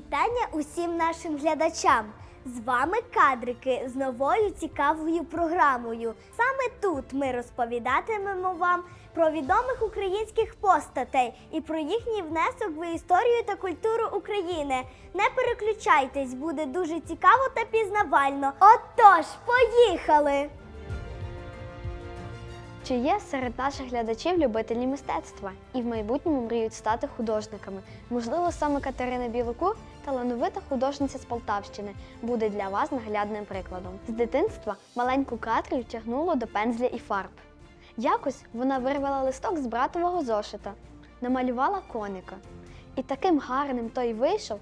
Вітання усім нашим глядачам! З вами кадрики з новою цікавою програмою. Саме тут ми розповідатимемо вам про відомих українських постатей і про їхній внесок в історію та культуру України. Не переключайтесь, буде дуже цікаво та пізнавально. Отож, поїхали! Чи є серед наших глядачів любителі мистецтва і в майбутньому мріють стати художниками? Можливо, саме Катерина Білокур, талановита художниця з Полтавщини, буде для вас наглядним прикладом. З дитинства маленьку Катрю тягнуло до пензля і фарб. Якось вона вирвала листок з братового зошита, намалювала коника. І таким гарним той вийшов,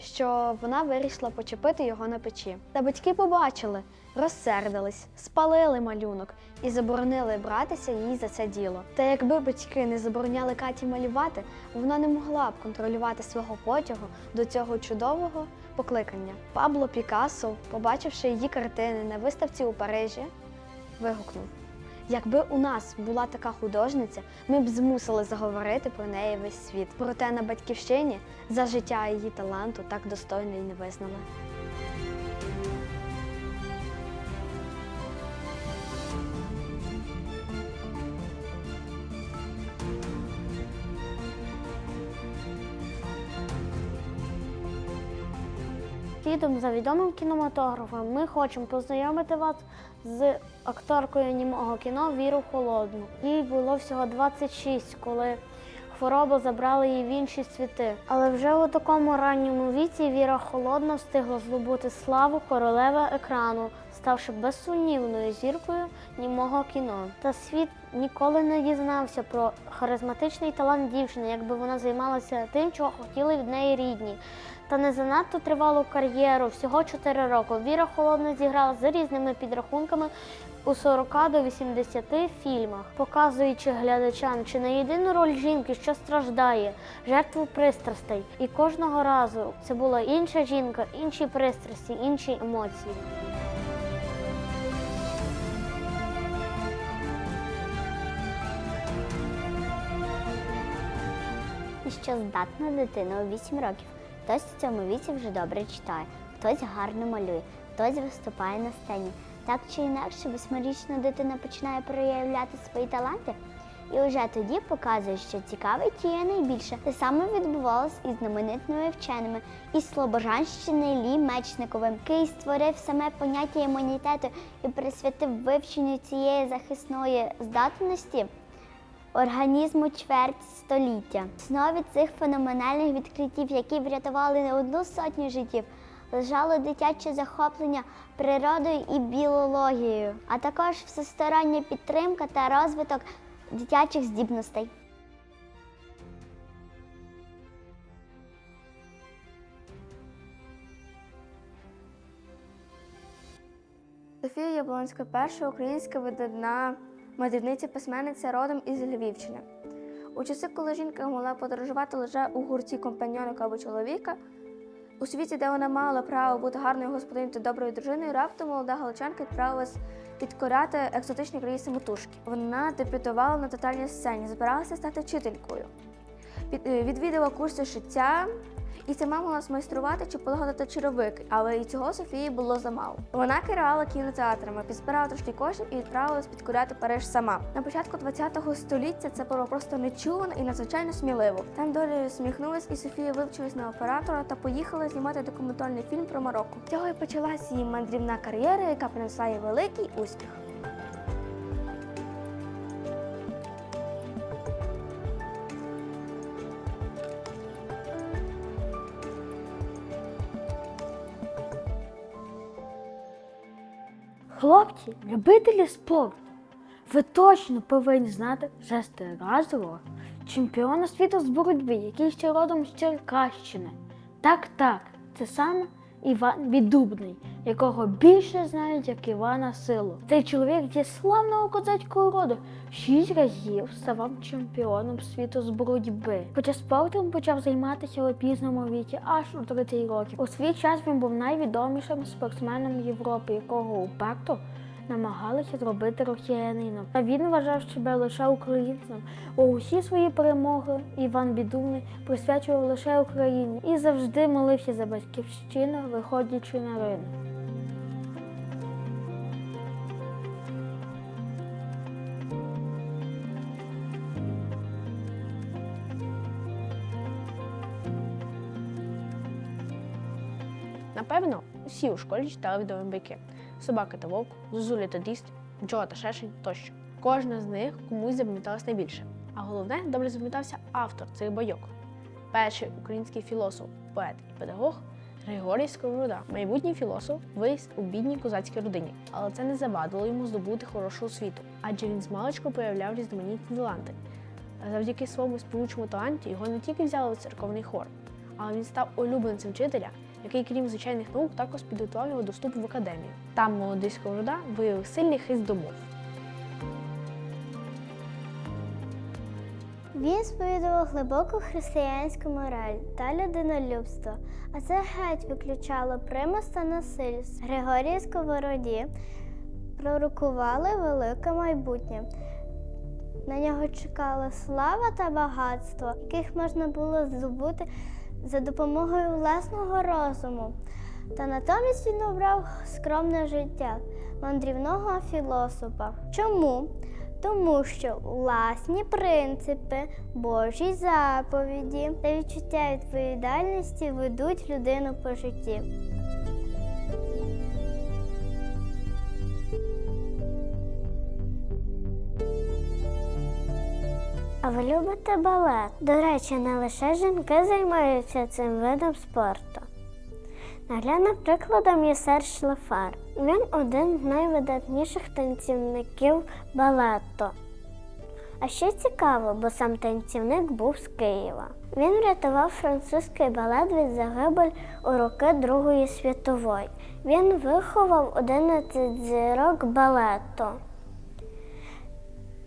що вона вирішила почепити його на печі. Та батьки побачили, розсердились, спалили малюнок і заборонили братися їй за це діло. Та якби батьки не забороняли Каті малювати, вона не могла б контролювати свого потягу до цього чудового покликання. Пабло Пікассо, побачивши її картини на виставці у Парижі, вигукнув. Якби у нас була така художниця, ми б змусили заговорити про неї весь світ. Проте на батьківщині за життя її таланту так достойно й не визнали. Слідом за відомим кінематографом ми хочемо познайомити вас з акторкою німого кіно Віру Холодну. Їй було всього 26, коли хвороба забрала її в інші світи. Але вже у такому ранньому віці Віра Холодна встигла здобути славу королева екрану, ставши безсумнівною зіркою німого кіно. Та світ ніколи не дізнався про харизматичний талант дівчини, якби вона займалася тим, чого хотіли від неї рідні. Та не занадто тривалу кар'єру, всього 4 роки. Віра Холодна зіграла за різними підрахунками у 40 до 80 фільмах, показуючи глядачам чи не єдину роль жінки, що страждає, жертву пристрастей. І кожного разу це була інша жінка, інші пристрасті, інші емоції. Що здатна дитина у 8 років. Хтось в цьому віці вже добре читає, хтось гарно малює, хтось виступає на сцені. Так чи інакше, восьмирічна дитина починає проявляти свої таланти і вже тоді показує, що цікавить її найбільше. Те саме відбувалось із знаменитими вченими із Слобожанщини Лі Мечниковим, який створив саме поняття імунітету і присвятив вивченню цієї захисної здатності організму чверть століття. В основі цих феноменальних відкриттів, які врятували не одну сотню життів, лежало дитяче захоплення природою і біологією, а також всестороння підтримка та розвиток дитячих здібностей. Софія Яблонська перша українська видатна мандрівниця письменниця родом із Львівщини. У часи, коли жінка могла подорожувати лише у гурті компаньоника або чоловіка, у світі, де вона мала право бути гарною господиною та доброю дружиною, раптом молода галичанка відправилась підкоряти екзотичні краї самотужки. Вона дебютувала на тотальній сцені, збиралася стати вчителькою. Під- е, Відвідала курси шиття і сама могла змайструвати чи полагодити черевики, але і цього Софії було замало. Вона керувала кінотеатрами, підзбирала трошки коштів і відправилась підкоряти Париж сама. На початку ХХ століття це було просто нечувано і надзвичайно сміливо. Там долі сміхнулась, і Софія вивчилась на оператора та поїхала знімати документальний фільм про Марокко. Цього і почалась її мандрівна кар'єра, яка принесла їй великий успіх. Хлопці, любителі спорту, ви точно повинні знати шестиразового чемпіона світу з боротьби, який ще родом з Черкащини. Так, так, це саме Іван Відубний, якого більше знають як Івана Силу. Цей чоловік зі славного козацького роду. Шість разів ставав чемпіоном світу з боротьби. Хоча спортом почав займатися у пізному віці, аж у 30 років. У свій час він був найвідомішим спортсменом Європи, якого уперто намагалися зробити росіянином. А він вважав себе лише українцем. У усі свої перемоги Іван Бідумний присвячував лише Україні і завжди молився за батьківщину, виходячи на ринок. Напевно, всі у школі читали відомі байки: собака та вовк, зозуля та діст, бджола та шершень тощо. Кожна з них комусь запам'яталась найбільше. А головне, добре запам'ятався автор цих байок. Перший український філософ, поет і педагог Григорій Сковорода, майбутній філософ, виріс у бідній козацькій родині, але це не завадило йому здобути хорошу освіту, адже він з маличку проявляв різноманітні таланти. Завдяки своєму співучому таланті його не тільки взяли у церковний хор, але він став улюбленцем вчителя, який, крім звичайних наук, також підготував його до вступу в академію. Там молодий Сковорода виявив сильний хист до мов. Він сповідував глибоку християнську мораль та людинолюбство, а це геть виключало примус та насильство. Григорій Сковороді пророкували велике майбутнє. На нього чекала слава та багатство, яких можна було здобути за допомогою власного розуму. Та натомість він обрав скромне життя мандрівного філософа. Чому? Тому що власні принципи, Божі заповіді та відчуття відповідальності ведуть людину по житті. Ви любите балет? До речі, не лише жінки займаються цим видом спорту. Наглядним прикладом є Серж Лефар. Він один з найвидатніших танцівників балету. А ще цікаво, бо сам танцівник був з Києва. Він врятував французький балет від загибель у роки Другої світової. Він виховав 11 зірок балету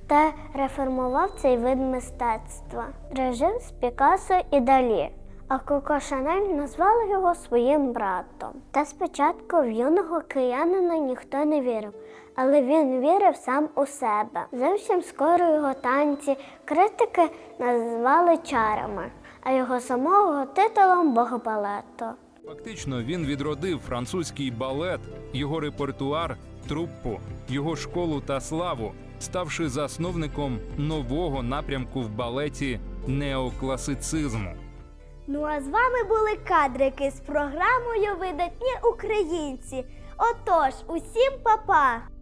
та реформував цей вид мистецтва. Режим з Пікассо і Далі. А Коко Шанель назвали його своїм братом. Та спочатку в юного киянина ніхто не вірив, але він вірив сам у себе. Зовсім скоро його танці критики назвали чарами, а його самого титулом бога балету. Фактично він відродив французький балет, його репертуар, труппу, його школу та славу, ставши засновником нового напрямку в балеті неокласицизму. Ну а з вами були кадрики з програмою Видатні українці. Отож, усім па-па!